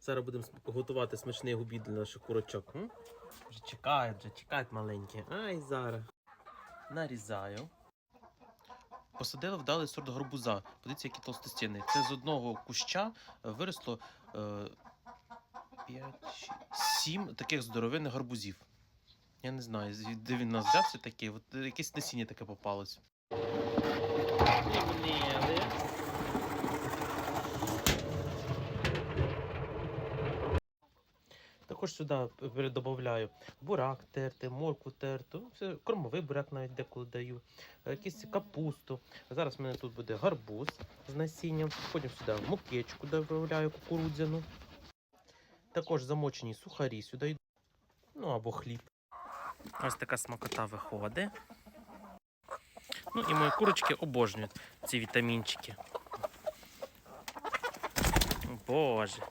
Зараз будемо готувати смачний обід для наших курочок. М? Вже чекають, вже чекають маленькі. Ай, зараз. Нарізаю. Посадили вдалий сорт гарбуза. Подивіться, які толстостіни. Це з одного куща е, виросло е, 5, 7 таких здоровинних гарбузів. Я не знаю, де він нас взявся такий. От е, якесь насіння таке попалось. Також сюди передобавляю бурак терти, моркву терту, ну, кормовий бурак навіть деколи даю, е, якісь капусту. Зараз в мене тут буде гарбуз з насінням. Потім сюди мукечку додаю кукурудзяну. Також замочені сухарі сюди йдуть. Ну або хліб. Ось така смакота виходить. Ну і мої курочки обожнюють ці вітамінчики. Боже.